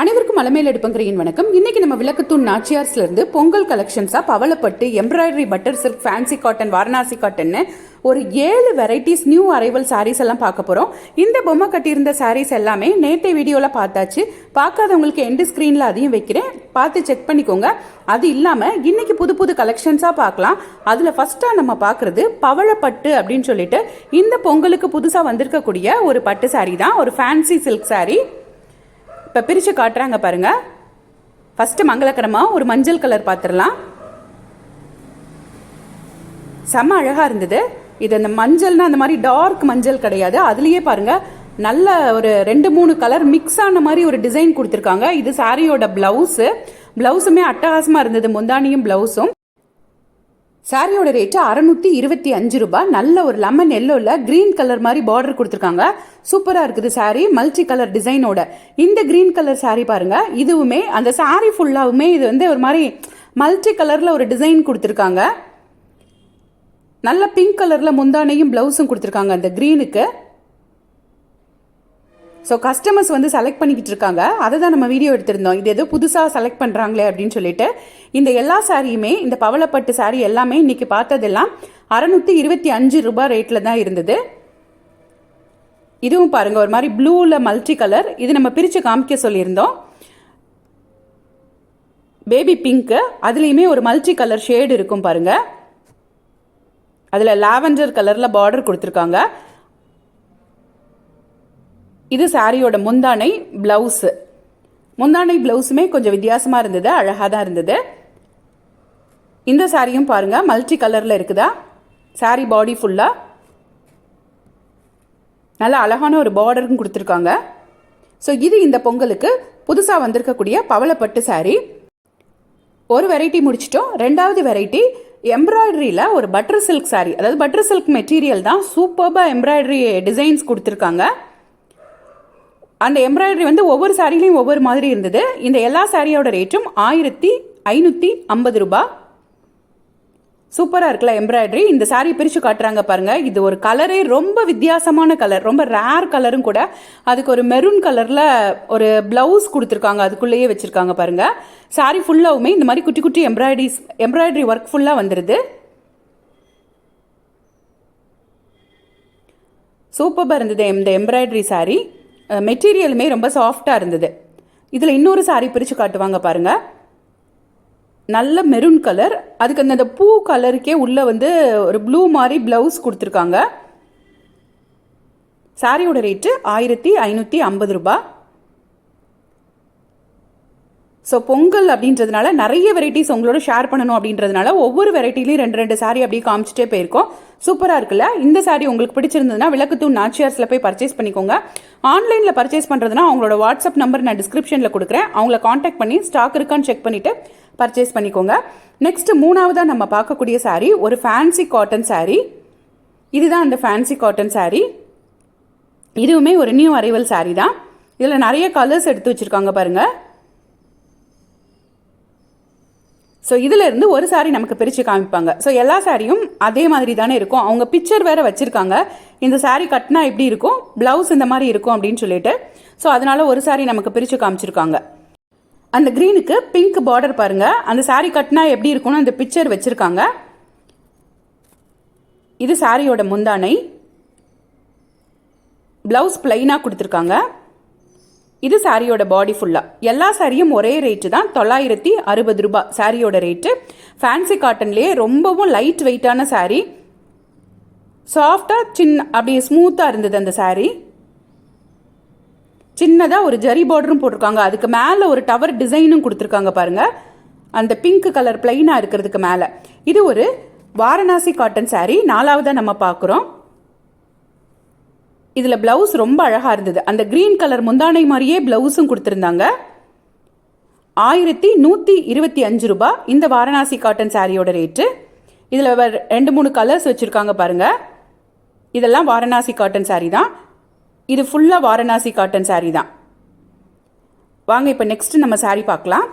அனைவருக்கும் அலமேல் எடுப்பங்கிறீன் வணக்கம். இன்னைக்கு நம்ம விளக்கத்தூண் நாச்சியார்ஸ்ல இருந்து பொங்கல் கலெக்ஷன்ஸா பவளப்பட்டு embroidery butter silk fancy cotton Varanasi காட்டன்னு ஒரு ஏழு வெரைட்டிஸ் நியூ அரைவல் சாரீஸ் எல்லாம் பார்க்க போறோம். இந்த பொம்மை கட்டியிருந்த சாரீஸ் எல்லாமே நேற்று வீடியோல பார்த்தாச்சு. பார்க்காதவங்களுக்கு எண்டு ஸ்கிரீன்ல அதையும் வைக்கிறேன். பார்த்து செக் பண்ணிக்கோங்க. அது இல்லாம இன்னைக்கு புது புது கலெக்ஷன்ஸா பார்க்கலாம். அதுல ஃபர்ஸ்டா நம்ம பார்க்குறது பவளப்பட்டு அப்படின்னு சொல்லிட்டு இந்த பொங்கலுக்கு புதுசா வந்திருக்கக்கூடிய ஒரு பட்டு saree தான். ஒரு ஃபேன்சி சில்க் சாரீ இப்போ பிரித்து காட்டுறாங்க பாருங்கள் ஃபஸ்ட்டு மங்களக்கரமாக ஒரு மஞ்சள் கலர் பார்த்துடலாம் செம்ம அழகாக இருந்தது. இது அந்த மஞ்சள்னா அந்த மாதிரி டார்க் மஞ்சள் கிடையாது. அதுலேயே பாருங்க நல்ல ஒரு ரெண்டு மூணு கலர் மிக்ஸ் ஆன மாதிரி ஒரு டிசைன் கொடுத்துருக்காங்க. இது சாரியோட ப்ளவுஸு ப்ளவுஸுமே அட்டகாசமாக இருந்தது. முந்தானியும் ப்ளவுஸும் சாரியோட ரேட்டு அறநூற்றி இருபத்தி அஞ்சு ரூபாய். நல்ல ஒரு லெமன் எல்லோவில் கிரீன் கலர் மாதிரி பார்டர் கொடுத்துருக்காங்க. சூப்பராக இருக்குது சாரீ மல்டி கலர் டிசைனோட இந்த க்ரீன் கலர் சாரீ பாருங்கள் இதுவுமே அந்த சாரீ ஃபுல்லாகவுமே இது வந்து ஒரு மாதிரி மல்டி கலரில் ஒரு டிசைன் கொடுத்துருக்காங்க. நல்ல பிங்க் கலரில் முந்தானையும் ப்ளவுஸும் கொடுத்துருக்காங்க அந்த க்ரீனுக்கு ஸோ கஸ்டமர்ஸ் வந்து செலக்ட் பண்ணிக்கிட்டு இருக்காங்க அதை தான் நம்ம வீடியோ எடுத்திருந்தோம். இது ஏதோ புதுசாக செலக்ட் பண்ணுறாங்களே அப்படின்னு சொல்லிட்டு. இந்த எல்லா சாரியுமே இந்த பவளப்பட்டு சாரி எல்லாமே இன்றைக்கி பார்த்ததெல்லாம் அறநூற்றி இருபத்தி அஞ்சு ரூபாய் ரேட்டில் தான் இருந்தது. இதுவும் பாருங்கள் ஒரு மாதிரி ப்ளூவில் மல்டி கலர் இது நம்ம பிரித்து காமிக்க சொல்லியிருந்தோம். பேபி பிங்க்கு அதுலேயுமே ஒரு மல்டி கலர் ஷேடு இருக்கும் பாருங்கள் அதில் லாவெண்டர் கலரில் பார்டர் கொடுத்துருக்காங்க. இது சாரியோட முந்தானை பிளவுஸு முந்தானை பிளவுஸுமே கொஞ்சம் வித்தியாசமாக இருந்தது அழகாக தான் இருந்தது. இந்த சாரியும் பாருங்கள் மல்டி கலரில் இருக்குதா? சாரி பாடி ஃபுல்லாக நல்ல அழகான ஒரு பார்டரும் கொடுத்துருக்காங்க. ஸோ இது இந்த பொங்கலுக்கு புதுசாக வந்திருக்கக்கூடிய பவளப்பட்டு சாரி. ஒரு வெரைட்டி முடிச்சிட்டோம். ரெண்டாவது வெரைட்டி எம்ப்ராய்டரியில் ஒரு பட்டர் சில்க் சாரி. அதாவது பட்டர் சில்க் மெட்டீரியல் தான் சூப்பர்பாக எம்ப்ராய்டரி டிசைன்ஸ் கொடுத்துருக்காங்க. அந்த எம்ப்ராய்டரி வந்து ஒவ்வொரு சாரிலையும் ஒவ்வொரு மாதிரி இருந்தது. இந்த எல்லா சாரியோட ரேட்டும் ஆயிரத்தி ஐநூற்றி ஐம்பது ரூபாய் சூப்பராக இருக்குல்ல எம்ப்ராய்டரி இந்த சாரி பிரித்து காட்டுறாங்க பாருங்கள் இது ஒரு கலரே ரொம்ப வித்தியாசமான கலர் ரொம்ப ரேர் கலரும் கூட. அதுக்கு ஒரு மெரூன் கலரில் ஒரு ப்ளவுஸ் கொடுத்துருக்காங்க. அதுக்குள்ளேயே வச்சுருக்காங்க பாருங்க. சாரி ஃபுல்லாகவுமே இந்த மாதிரி குட்டி குட்டி எம்ப்ராய்டரிஸ் எம்ப்ராய்டரி ஒர்க் ஃபுல்லாக வந்துடுது சூப்பராக இருந்தது இந்த எம்ப்ராய்டரி சாரீ மெட்டீரியலுமே ரொம்ப சாஃப்டாக இருந்தது. இதில் இன்னொரு சாரி பிரித்து காட்டுவாங்க பாருங்கள் நல்ல மெரூன் கலர் அதுக்கு அந்த பூ கலருக்கே உள்ளே வந்து ஒரு ப்ளூ மாதிரி ப்ளவுஸ் கொடுத்துருக்காங்க. சாரியோட ரேட்டு ஆயிரத்தி ஐநூற்றி ஐம்பது ரூபாய். ஸோ பொங்கல் அப்படின்றதுனால நிறைய வெரைட்டிஸ் உங்களோட ஷேர் பண்ணணும் அப்படின்றதுனால ஒவ்வொரு வெரைட்டிலையும் ரெண்டு ரெண்டு சாரி அப்படியே காமிச்சிட்டே போயிருக்கோம். சூப்பராக இருக்குல்ல? இந்த சாரி உங்களுக்கு பிடிச்சிருந்ததுன்னா விளக்குத்தூண் நாச்சியார்ஸில் போய் பர்ச்சேஸ் பண்ணிக்கோங்க. ஆன்லைனில் பர்ச்சேஸ் பண்ணுறதுனா அவங்களோட வாட்ஸ்அப் நம்பர் நான் டிஸ்கிரிப்ஷனில் கொடுக்குறேன். அவங்கள காண்டாக்ட் பண்ணி ஸ்டாக் இருக்கான்னு செக் பண்ணிவிட்டு பர்ச்சேஸ் பண்ணிக்கோங்க. நெக்ஸ்ட் மூணாவதாக நம்ம பார்க்கக்கூடிய சாரி ஒரு ஃபேன்சி காட்டன் சாரி இதுதான் அந்த ஃபேன்சி காட்டன் சாரி இதுவுமே ஒரு நியூ அரைவல் சாரி தான். இதில் நிறைய கலர்ஸ் எடுத்து வச்சுருக்காங்க பாருங்கள் ஸோ இதிலிருந்து ஒரு சாரி நமக்கு பிரித்து காமிப்பாங்க. ஸோ எல்லா சாரியும் அதே மாதிரி தானே இருக்கும். அவங்க பிக்சர் வேறு வச்சுருக்காங்க. இந்த சாரி கட்டினா எப்படி இருக்கும்? ப்ளவுஸ் இந்த மாதிரி இருக்கும் அப்படின்னு சொல்லிட்டு. ஸோ அதனால ஒரு சாரி நமக்கு பிரித்து காமிச்சிருக்காங்க. அந்த க்ரீனுக்கு பிங்க் பார்டர் பாருங்கள் அந்த சாரி கட்டினா எப்படி இருக்கும்னு அந்த பிக்சர் வச்சுருக்காங்க. இது சாரியோட முந்தானை. ப்ளவுஸ் பிளைனாக கொடுத்துருக்காங்க. இது சாரியோட பாடி ஃபுல்லாக எல்லா சாரியும் ஒரே ரேட்டு தான். தொள்ளாயிரத்தி அறுபது ரூபாய் சாரியோட ரேட்டு ஃபேன்சி காட்டன்லேயே ரொம்பவும் லைட் வெயிட்டான சாரி. சாஃப்டாக சின்ன அப்படியே ஸ்மூத்தாக இருந்தது அந்த சாரி. சின்னதாக ஒரு ஜரி பார்டரும் போட்டிருக்காங்க. அதுக்கு மேலே ஒரு டவர் டிசைனும் கொடுத்துருக்காங்க பாருங்க. அந்த பிங்க் கலர் பிளைனாக இருக்கிறதுக்கு மேலே. இது ஒரு வாரணாசி காட்டன் சாரி. நாலாவதாக நம்ம பார்க்குறோம். இதில் ப்ளவுஸ் ரொம்ப அழகாக இருந்தது. அந்த க்ரீன் கலர் முந்தானை மாதிரியே ப்ளவுஸும் கொடுத்துருந்தாங்க. ஆயிரத்தி நூற்றி இருபத்தி அஞ்சு ரூபாய் இந்த வாரணாசி காட்டன் சாரியோட ரேட்டு இதில் ரெண்டு மூணு கலர்ஸ் வச்சுருக்காங்க பாருங்கள் இதெல்லாம் வாரணாசி காட்டன் சாரி தான். இது ஃபுல்லாக வாரணாசி காட்டன் சாரி தான். வாங்க இப்போ நெக்ஸ்ட் நம்ம சாரி பார்க்கலாம்.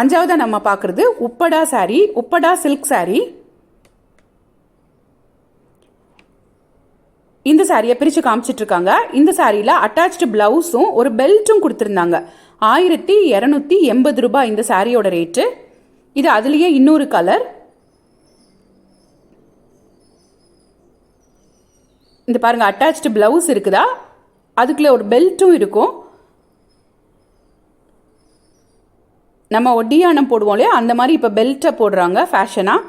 அஞ்சாவதாக நம்ம பார்க்குறது உப்படா சாரி உப்படா சில்க் சாரீ இந்த சாரியை பிரித்து காமிச்சிட்ருக்காங்க. இந்த சாரியில் அட்டாச்டு பிளவுஸும் ஒரு பெல்ட்டும் கொடுத்துருந்தாங்க. ஆயிரத்தி இரநூத்தி எண்பது ரூபாய் இந்த சாரியோட ரேட்டு இது அதுலேயே இன்னொரு கலர் இந்த பாருங்கள் அட்டாச்டு பிளவுஸ் இருக்குதா? அதுக்குள்ளே ஒரு பெல்ட்டும் இருக்கும். நம்ம ஒட்டியானம் போடுவோம் இல்லையா? அந்த மாதிரி இப்போ பெல்ட்டை போடுறாங்க ஃபேஷனாக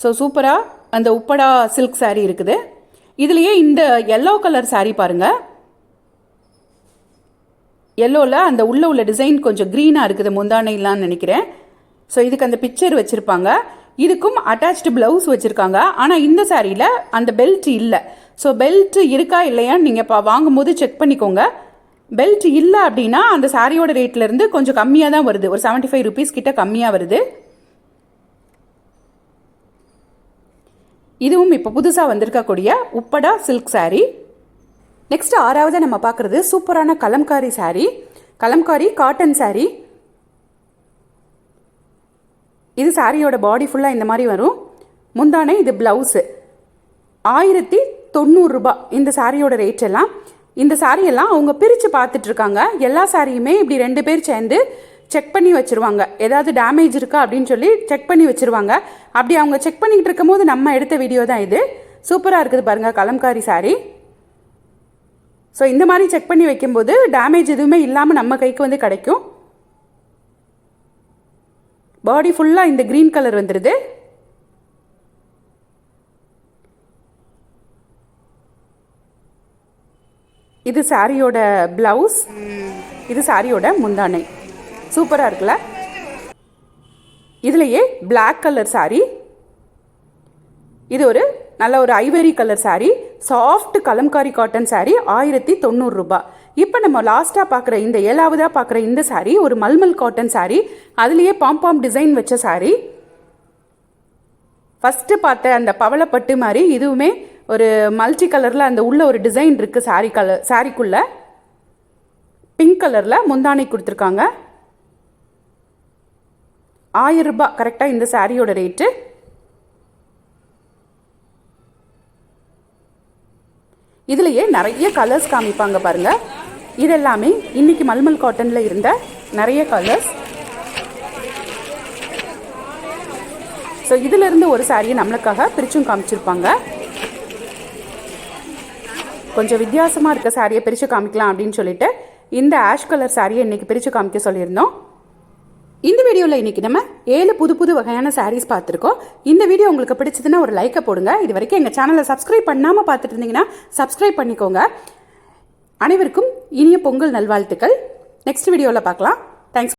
ஸோ சூப்பராக அந்த உப்படா சில்க் saree இருக்குது. இதுலேயே இந்த எல்லோ கலர் சாரீ பாருங்கள் எல்லோவில் அந்த உள்ளே உள்ள டிசைன் கொஞ்சம் க்ரீனாக இருக்குது முந்தானைலான்னு நினைக்கிறேன். ஸோ இதுக்கு அந்த பிக்சர் வச்சுருப்பாங்க. இதுக்கும் அட்டாச்டு ப்ளவுஸ் வச்சுருக்காங்க. ஆனால் இந்த சாரியில் அந்த பெல்ட் இல்லை. ஸோ பெல்ட் இருக்கா இல்லையான்னு நீங்கள் இப்போ வாங்கும்போது செக் பண்ணிக்கோங்க. பெல்ட் இல்லை அப்படின்னா அந்த சாரியோட ரேட்லேருந்து கொஞ்சம் கம்மியாக தான் வருது. ஒரு செவன்ட்டி ஃபைவ் ருபீஸ் கிட்ட கம்மியாக வருது. இதுவும் இப்போ புதுசாக வந்திருக்கக்கூடிய உப்படா சில்க் சாரீ நெக்ஸ்ட் ஆறாவது நம்ம பார்க்குறது சூப்பரான கலம்காரி சாரீ கலம்காரி காட்டன் சாரீ இது சாரியோட பாடி ஃபுல்லாக இந்த மாதிரி வரும். முந்தானே இது ப்ளவுஸு ஆயிரத்தி தொண்ணூறுரூபா இந்த சாரியோட ரேட் எல்லாம். இந்த சாரியெல்லாம் அவங்க பிரித்து பார்த்துட்ருக்காங்க எல்லா சாரியுமே இப்படி ரெண்டு பேர் சேர்ந்து செக் பண்ணி வச்சுருவாங்க. ஏதாவது டேமேஜ் இருக்கா அப்படின்னு சொல்லி செக் பண்ணி வச்சுருவாங்க. அப்படி அவங்க செக் பண்ணிக்கிட்டு இருக்கும்போது நம்ம எடுத்த வீடியோ தான் இது. சூப்பராக இருக்குது பாருங்கள் கலம்காரி saree. ஸோ இந்த மாதிரி செக் பண்ணி வைக்கும்போது டேமேஜ் எதுவுமே இல்லாமல் நம்ம கைக்கு வந்து கிடைக்கும். பாடி ஃபுல்லாக இந்த க்ரீன் கலர் வந்துடுது இது சாரியோட பிளவுஸ் இது சாரியோட முந்தானை. சூப்பராக இருக்குல்ல? இதுலேயே பிளாக் கலர் சாரீ இது ஒரு நல்ல ஒரு ivory colour sari soft Kalamkari cotton sari ஆயிரத்தி தொண்ணூறுரூபா இப்போ நம்ம லாஸ்ட்டாக பார்க்குற இந்த ஏழாவதாக பார்க்குற இந்த சாரீ ஒரு மல்மல் காட்டன் சாரீ அதுலேயே பாம்பாம் டிசைன் வச்ச சாரீ ஃபஸ்ட்டு பார்த்த அந்த பவளப்பட்டு மாதிரி இதுவுமே ஒரு மல்டி கலரில் அந்த உள்ள ஒரு டிசைன் இருக்குது சாரீ கலர் சாரீக்குள்ளே பிங்க் கலரில் முந்தானை கொடுத்துருக்காங்க. ஆயிரம் ரூபாய் கரெக்டாக இந்த சாரியோட ரேட்டு இதுலேயே நிறைய கலர்ஸ் காமிப்பாங்க பாருங்க. இதெல்லாமே இன்னைக்கு மல்மல் காட்டனில் இருந்த நிறைய கலர்ஸ் ஸோ இதிலிருந்து ஒரு சாரியை நம்மளுக்காக பிரிச்சும் காமிச்சிருப்பாங்க. கொஞ்சம் வித்தியாசமாக இருக்க சாரியை பிரித்து காமிக்கலாம் அப்படின்னு சொல்லிட்டு இந்த ஆஷ் கலர் சாரியை இன்னைக்கு பிரித்து காமிக்க சொல்லியிருந்தோம். இந்த வீடியோவில் இன்னைக்கு நம்ம ஏழு புது புது வகையான சாரீஸ் பார்த்துருக்கோம். இந்த வீடியோ உங்களுக்கு பிடிச்சதுன்னா ஒரு லைக்கை போடுங்க. இது வரைக்கும் எங்கள் சேனலை சப்ஸ்கிரைப் பண்ணாமல் பார்த்துட்டு இருந்தீங்கன்னா சப்ஸ்கிரைப் பண்ணிக்கோங்க. அனைவருக்கும் இனிய பொங்கல் நல்வாழ்த்துக்கள். நெக்ஸ்ட் வீடியோவில் பார்க்கலாம்.